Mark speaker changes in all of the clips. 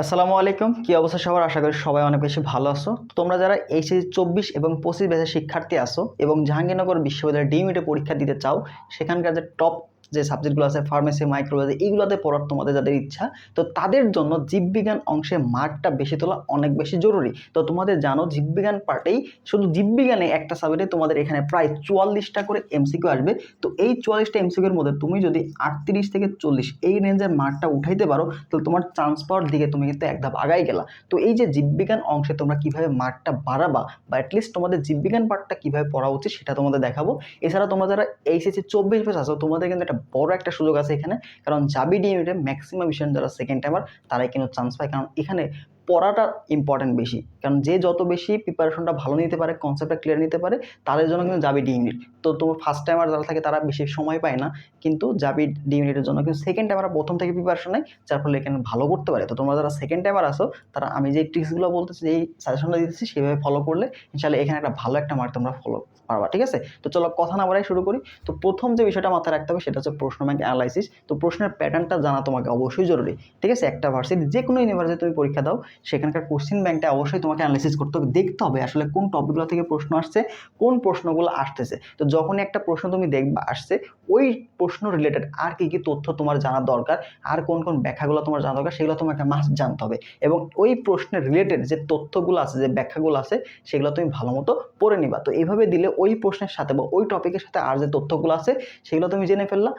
Speaker 1: আসসালামু আলাইকুম। কি অবস্থা সবার? আশা করি সবাই অনেক বেশি ভালো আছো। তোমরা যারা এইচএসি চব্বিশ এবং পঁচিশ ব্যাচের শিক্ষার্থী আসো এবং জাহাঙ্গীরনগর বিশ্ববিদ্যালয়ের ডিমিটে পরীক্ষা দিতে চাও, সেখানকার যে টপ যে সাবজেক্টগুলো আছে ফার্মেসি মাইক্রোবায়োলজি এইগুলোতে পড়ার তোমাদের যাদের ইচ্ছা, তো তাদের জন্য জীববিজ্ঞান অংশে মার্কটা বেশি তোলা অনেক বেশি জরুরি। তো তোমাদের জানো জীববিজ্ঞান পার্টেই শুধু জীববিজ্ঞানে একটা সাবজেক্টে তোমাদের এখানে প্রায় চুয়াল্লিশটা করে এমসিকিউ আসবে। তো এই চুয়াল্লিশটা এমসিকিউর মধ্যে তুমি যদি আটত্রিশ থেকে চল্লিশ এই রেঞ্জের মার্কটা উঠাইতে পারো, তাহলে তোমার চান্স পাওয়ার দিকে তুমি কিন্তু এক ধাপ আগাই গেলা। তো এই যে জীববিজ্ঞান অংশে তোমরা কীভাবে মার্কটা বাড়াবা, বা অ্যাটলিস্ট তোমাদের জীববিজ্ঞান পার্টটা কীভাবে পড়া উচিত সেটা তোমাদের দেখাবো। এছাড়া তোমরা যারা এইচএসসি চব্বিশ বেশ আছো, তোমাদের কিন্তু একটা বড় একটা সুযোগ আছে এখানে। কারণ জাবি ডিএমিটে ম্যাক্সিমাম স্টুডেন্ট যারা সেকেন্ড টাইমার তারাই কিন্তু চান্স পায়। কারণ এখানে পড়াটা ইম্পর্টেন্ট বেশি। কারণ যে যত বেশি প্রিপারেশনটা ভালো নিতে পারে কনসেপ্টটা ক্লিয়ার নিতে পারে, তাদের জন্য কিন্তু যাবি ডি ইউনিট তো তোমার ফার্স্ট টাইমার যারা থাকে, তারা বেশি সময় পায় না, কিন্তু যাবি ডি ইউনিটের জন্য। কিন্তু সেকেন্ড টাইমার প্রথম থেকে প্রিপারেশন নেয়, যার ফলে এখানে ভালো করতে পারে। তো তোমরা যারা সেকেন্ড টাইমার আসো তারা আমি যে ট্রিক্সগুলো বলতেছি, যেই সাজেশনটা দিতেছি, সেভাবে ফলো করলে ইনশাল্লাহ এখানে একটা ভালো একটা মার্ক তোমরা ফলো পারবা, ঠিক আছে? তো চলো কথা না বাড়াই শুরু করি। তো প্রথম যে বিষয়টা মাথায় রাখতে হবে, সেটা হচ্ছে প্রশ্ন ব্যাংক অ্যানালাইসিস তো প্রশ্নের প্যাটার্নটা জানা তোমাকে অবশ্যই জরুরি, ঠিক আছে? একটা ভার্সিটি যে কোনো ইউনিভার্সিটি তুমি পরীক্ষা দাও সেখানকার কোশ্চিন ব্যাংকটা অবশ্যই তোমাকে অ্যানালাইসিস করতে হবে। দেখতে হবে আসলে কোন টপিকগুলো থেকে প্রশ্ন আসছে, কোন প্রশ্নগুলো আসতেছে। তো যখনই একটা প্রশ্ন তুমি দেখবা আসছে, ওই প্রশ্ন রিলেটেড আর কী কী তথ্য তোমার জানা দরকার, আর কোন কোন ব্যাখ্যাগুলো তোমার জানা দরকার, সেগুলো তোমাকে মাস্ট জানতে হবে। এবং ওই প্রশ্নের রিলেটেড যে তথ্যগুলো আছে, যে ব্যাখ্যাগুলো আছে, সেগুলো তুমি ভালো মতো পড়ে নিবা। তো এইভাবে দিলে ওই প্রশ্নের সাথে বা ওই টপিকের সাথে আর যে তথ্যগুলো আছে, সেগুলো তুমি জেনে ফেললা।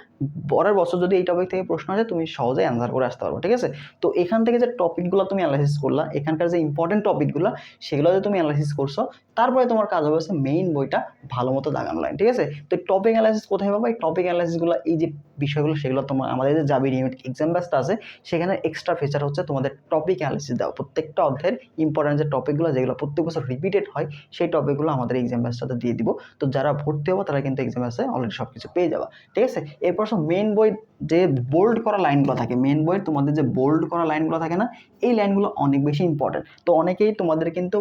Speaker 1: পরের বছর যদি এই টপিক থেকে প্রশ্ন আসে, তুমি সহজেই অ্যান্সার করে আসতে পারবে, ঠিক আছে? তো এখান থেকে যে টপিকগুলো তুমি অ্যানালাইসিস করলা। এখানকার যে ইম্পর্টেন্ট টপিকগুলো সেগুলো যে তুমি অ্যানালাইসিস করছ, তারপরে তোমার কাজ হবে হচ্ছে মেইন বইটা ভালো মতো দাগানো লাইন ঠিক আছে? তো টপিক অ্যানালাইসিস কোথায় পাবো? এই টপিক অ্যানালাইসিসগুলো এই যে বিষয়গুলো, সেগুলো তোমার আমাদের যে জাবি রিমিট এক্সাম ব্যাসটা আছে, সেখানে এক্সট্রা ফিচার হচ্ছে তোমাদের টপিক অ্যানালাইসিস দেওয়া। প্রত্যেকটা অধ্যায়ের ইম্পর্টেন্ট যে টপিকগুলো যেগুলো প্রত্যেক বছর রিপিটেড হয়, সেই টপিকগুলো আমাদের এক্সাম ব্যাসটাতে দিয়ে দিব। তো যারা ভর্তি হব, তারা কিন্তু এক্সাম ব্যাসে অলরেডি সব কিছু পেয়ে যাবা, ঠিক আছে? এরপর সব মেন বই যে বোল্ড করা লাইনগুলো থাকে মেন বইয়ের তোমাদের যে বোল্ড করা লাইনগুলো থাকে না, এই লাইনগুলো অনেক বেশি ইম্পর্টেন্ট তো অনেকেই তোমাদের কিন্তু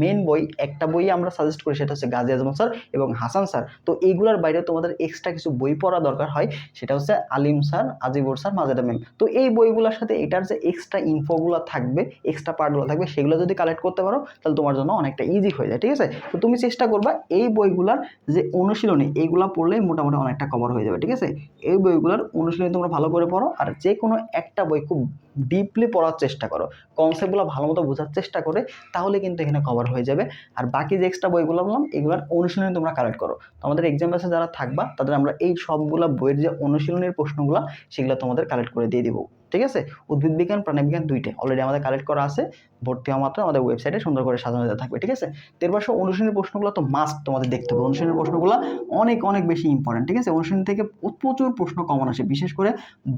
Speaker 1: মেন বই, একটা বই আমরা সাজেস্ট করি, সেটা হচ্ছে গাজী আজম স্যার এবং হাসান স্যার। তো এইগুলোর বাইরে তোমাদের এক্সট্রা কিছু বই পড়া দরকার হয়, সেটা হচ্ছে Alim sir, Azibur sir, Majeda ma'am তো এই বইগুলোর সাথে এটার যে এক্সট্রা ইনফোগুলো থাকবে এক্সট্রা পার্টগুলো থাকবে, সেগুলো যদি কালেক্ট করতে পারো, তাহলে তোমার জন্য অনেকটা ইজি হয়ে যায়, ঠিক আছে? তো তুমি চেষ্টা করবা এই বইগুলার যে অনুশীলনী, এইগুলো পড়লে মোটামুটি অনেকটা কভার হয়ে যাবে, ঠিক আছে? এই বইগুলোর অনুশীলনী তোমরা ভালো করে পড়ো, আর যে কোনো একটা বই খুব ডিপলি পড়ার চেষ্টা করো। কনসেপ্টগুলো ভালো মতো বোঝার চেষ্টা করে, তাহলে কিন্তু এখানে কভার হয়ে যাবে। আর বাকি যে এক্সট্রা বইগুলো বললাম, এগুলোর অনুশীলনী তোমরা কালেক্ট করো। তোমাদের এক্সাম ব্যাসে যারা থাকবা, তাদের আমরা এই সবগুলো বইয়ের যে অনুশীলনের প্রশ্নগুলো, সেগুলো তোমাদের কালেক্ট করে দিয়ে দিব। ঠিক আছে? উদ্ভিদ বিজ্ঞান প্রাণীবিজ্ঞান দুইটাই। অলরেডি আমাদের কালেক্ট করা আছে। ভর্তি হওয়া মাত্র আমাদের ওয়েবসাইটে সুন্দর করে সাজানো দেওয়া থাকবে, ঠিক আছে? তো এরপর অনুশীলনের প্রশ্নগুলো তো মাস্ট তোমাদের দেখতে হবে। অনুশীলনের প্রশ্নগুলো অনেক অনেক বেশি ইম্পর্টেন্ট ঠিক আছে? অনুশীলন থেকে প্রচুর প্রশ্ন কমন আসে, বিশেষ করে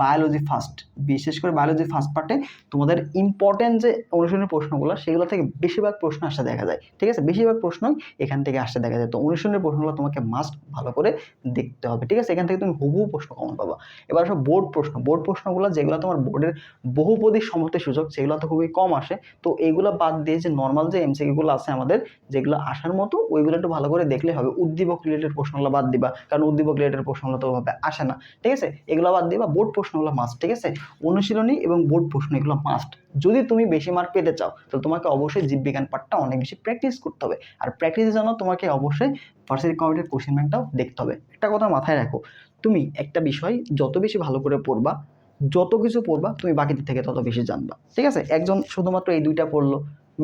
Speaker 1: বায়োলজি ফার্স্ট বিশেষ করে বায়োলজি ফার্স্ট পার্টে তোমাদের ইম্পর্টেন্ট যে অনুশীলনের প্রশ্নগুলো, সেগুলো থেকে বেশিরভাগ প্রশ্ন আসতে দেখা যায়, ঠিক আছে? বেশিরভাগ প্রশ্নই এখান থেকে আসতে দেখা যায়। তো অনুশীলনের প্রশ্নগুলো তোমাকে মাস্ট ভালো করে দেখতে হবে, ঠিক আছে? এখান থেকে তুমি হুবহু প্রশ্ন কমন পাবা। এবার সব বোর্ড প্রশ্ন। বোর্ড প্রশ্নগুলো যেগুলো তোমার বোর্ডের বহুপদী সমতে সুযোগ সেগুলো তো খুবই কম আসে। তো এইগুলো বাদ দিয়ে যে নর্মাল যে এমসিকিউগুলো আছে আমাদের, যেগুলো আসার মতো, ওইগুলো একটু ভালো করে দেখলে হবে। উদ্দীপক রিলেটেড প্রশ্নগুলো বাদ দিবা, কারণ উদ্দীপক রিলেটেড প্রশ্নগুলো তো ওভাবে আসে না। ঠিক আছে? এগুলো বাদ দিবা বোর্ড প্রশ্নগুলো মাস্ট ঠিক আছে? অনুশীলনী এবং বোর্ড প্রশ্ন এগুলো মাস্ট যদি তুমি বেশি মার্ক পেতে চাও তাহলে তোমাকে অবশ্যই জীববিজ্ঞান পাঠটা অনেক বেশি প্র্যাকটিস করতে হবে। আর প্র্যাকটিসের জন্য তোমাকে অবশ্যই ভার্সিটি কমিটির কোশ্চেন ব্যাংকটাও দেখতে হবে। একটা কথা মাথায় রাখো, তুমি একটা বিষয় যত বেশি ভালো করে পড়বা যত কিছু পড়বা, তুমি বাকিদের থেকে তত বেশি জানবা। ঠিক আছে? একজন শুধুমাত্র এই দুইটা পড়ল।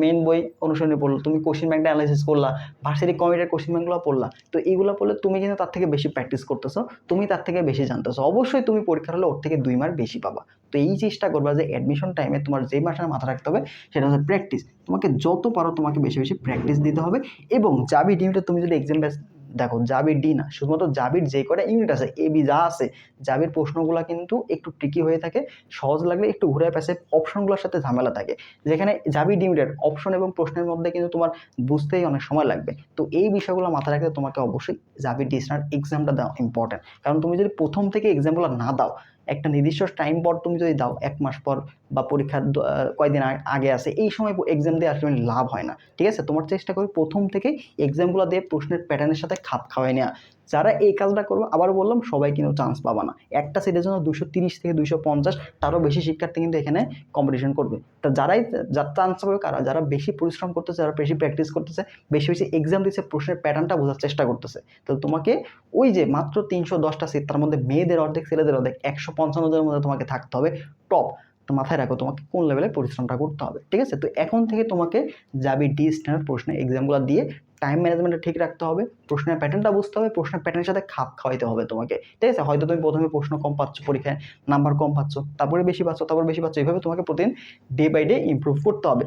Speaker 1: মেন বই অনুসরণে পড়ল। তুমি কোশ্চেন ব্যাংকটা অ্যানালাইসিস করলা ভার্সিটি কমিটির কোশ্চেন ব্যাংকগুলো পড়লা। তো এইগুলো পড়লে তুমি কিন্তু তার থেকে বেশি প্র্যাকটিস করতেছো, তুমি তার থেকে বেশি জানতেছো। অবশ্যই তুমি পরীক্ষা হলে ওর থেকে দুই মার্ক বেশি পাবা। তো এই চেষ্টা করবা যে অ্যাডমিশন টাইমে তোমার যেই মাসের মাথা রাখতে হবে, সেটা হচ্ছে প্র্যাকটিস তোমাকে যত পারো তোমাকে বেশি বেশি প্র্যাকটিস দিতে হবে এবং যাবি ডিউটে তুমি যদি এক্সাম ব্যাস দেখো জাবির ডি না, শুধুমাত্র জাবির যে কটা ইউনিট আছে এ বি যা আছে, জাবির প্রশ্নগুলো কিন্তু একটু টিকি হয়ে থাকে, সহজ লাগলে একটু ঘুরে প্যাসে অপশনগুলোর সাথে ঝামেলা থাকে। যেখানে জাবির ডিমিটেড অপশন এবং প্রশ্নের মধ্যে কিন্তু তোমার বুঝতেই অনেক সময় লাগবে। তো এই বিষয়গুলো মাথায় রাখতে তোমাকে অবশ্যই জাবির ডিসনার এক্সামটা দেওয়া ইম্পর্টেন্ট কারণ তুমি যদি প্রথম থেকে এক্সামগুলো না দাও একটা নির্দিষ্ট টাইম পর তুমি যদি দাও, এক মাস পর বা পরীক্ষার আ- আগে আসে এই সময় এক্সাম দিয়ে আসলে লাভ হয় না। ঠিক আছে? তোমার চেষ্টা করবে প্রথম থেকে এক্সামগুলো দিয়ে প্রশ্নের প্যাটার্নের সাথে খাপ খাওয়াই নেওয়া যারা এই কাজটা করবে, আবার বললাম, সবাই কিন্তু চান্স পাবা না। একটা সিটের জন্য দুশো তিরিশ থেকে দুশো পঞ্চাশ, তারও বেশি শিক্ষার্থী কিন্তু এখানে কম্পিটিশন করবে। তা যারাই যার চান্স পাবে, কারা, যারা বেশি পরিশ্রম করতেছে, যারা বেশি প্র্যাকটিস করতেছে, বেশি বেশি এক্সাম দিচ্ছে, প্রশ্নের প্যাটার্নটা বোঝার চেষ্টা করতেছে। তো তোমাকে ওই যে মাত্র তিনশো দশটা সিট তার মধ্যে মেয়েদের অর্ধেক, ছেলেদের অর্ধেক, একশো পঞ্চান্ন জনের মধ্যে তোমাকে থাকতে হবে টপ তো মাথায় রাখো তোমাকে কোন লেভেলে পরিশ্রমটা করতে হবে, ঠিক আছে? তো এখন থেকে তোমাকে যাবি ডি স্ট্যান্ডার্ড প্রশ্নের এক্সামগুলো দিয়ে টাইম ম্যানেজমেন্টটা ঠিক রাখতে হবে, প্রশ্নের প্যাটার্নটা বুঝতে হবে, প্রশ্নের প্যাটার্নের সাথে খাপ খাওয়াইতে হবে তোমাকে, ঠিক আছে? হয়তো তুমি প্রথমে প্রশ্ন কম পাচ্ছ পরীক্ষায় নাম্বার কম পাচ্ছ, তারপরে বেশি পাচ্ছ, তারপর বেশি পাচ্ছ এইভাবে তোমাকে প্রতিদিন ডে বাই ডে ইমপ্রুভ করতে হবে।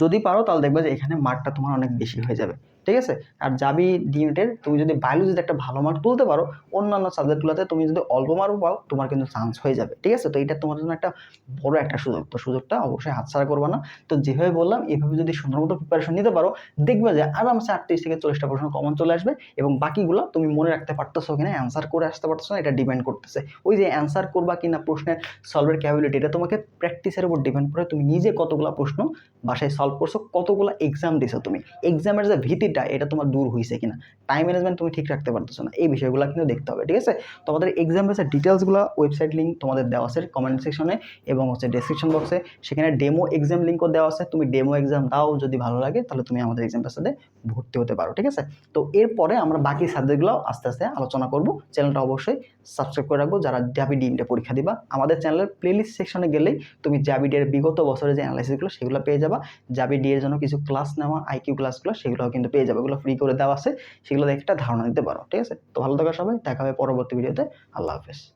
Speaker 1: যদি পারো তাহলে দেখবে যে এখানে মার্কটা তোমার অনেক বেশি হয়ে যাবে। ঠিক আছে? আর যাবি ডিউটের তুমি যদি বায়োলজিতে একটা ভালো মার্ক তুলতে পারো, অন্যান্য সাবজেক্টগুলোতে তুমি যদি অল্প মার্ক পাও, তোমার কিন্তু চান্স হয়ে যাবে। ঠিক আছে? তো এটা তোমার জন্য একটা বড় একটা সুযোগ। তো সুযোগটা অবশ্যই হাতছাড়া করবে না। তো যেভাবে বললাম, এভাবে যদি সুন্দর মতো প্রিপারেশন নিতে পারো, দেখবে যে আরামসে আটত্রিশ থেকে চল্লিশটা প্রশ্ন কমন চলে আসবে এবং বাকিগুলো তুমি মনে রাখতে পারতেছো কিনা অ্যান্সার করে আসতে পারতেছো না, এটা ডিপেন্ড করতেছে। ওই যে অ্যান্সার করবা কিনা প্রশ্নের সলভের ক্যাপাবিলিটি এটা তোমাকে প্র্যাকটিসের উপর ডিপেন্ড করে তুমি নিজে কতগুলো প্রশ্ন বাসায় সলভ করছ, কতগুলো এক্সাম দিছো তুমি। এক্সামের যে ভীতিটা এটা তোমার দূর হয়েছে কিনা। টাইম ম্যানেজমেন্ট তুমি ঠিক রাখতে পারতেছো না, এই বিষয়গুলো কিন্তু দেখতে হবে, ঠিক আছে? তোমাদের এক্সাম বেসের ডিটেলসগুলো ওয়েবসাইট লিঙ্ক তোমাদের দেওয়া আছে কমেন্ট সেকশনে এবং হচ্ছে ডেসক্রিপশন বক্সে সেখানে ডেমো এক্সাম লিঙ্কও দেওয়া আছে, তুমি ডেমো এক্সাম দাও, যদি ভালো লাগে তাহলে তুমি আমাদের এক্সামটার সাথে ভর্তি হতে পারো, ঠিক আছে? তো এরপরে আমরা বাকি সাবজেক্টগুলো আস্তে আস্তে আলোচনা করব। চ্যানেলটা অবশ্যই সাবস্ক্রাইব করে রাখব, যারা জাবি ডিমটা পরীক্ষা দিবা। আমাদের চ্যানেলের প্লেলিস্ট সেকশনে গেলেই তুমি জাবি ডি এর বিগত বছরের যে অ্যানালাইসিসগুলো সেগুলো পেয়ে যাবা। জাবি ডি এর জন্য কিছু ক্লাস নেওয়া আইকিউ ক্লাসগুলো সেগুলোও কিন্তু পেয়ে যাবে ওগুলো ফ্রি করে দেওয়া আছে, সেগুলো দেখে একটা ধারণা নিতে পারো, ঠিক আছে? তো ভালো থাকা সবাই, দেখা হবে পরবর্তী ভিডিওতে আল্লাহ হাফেজ।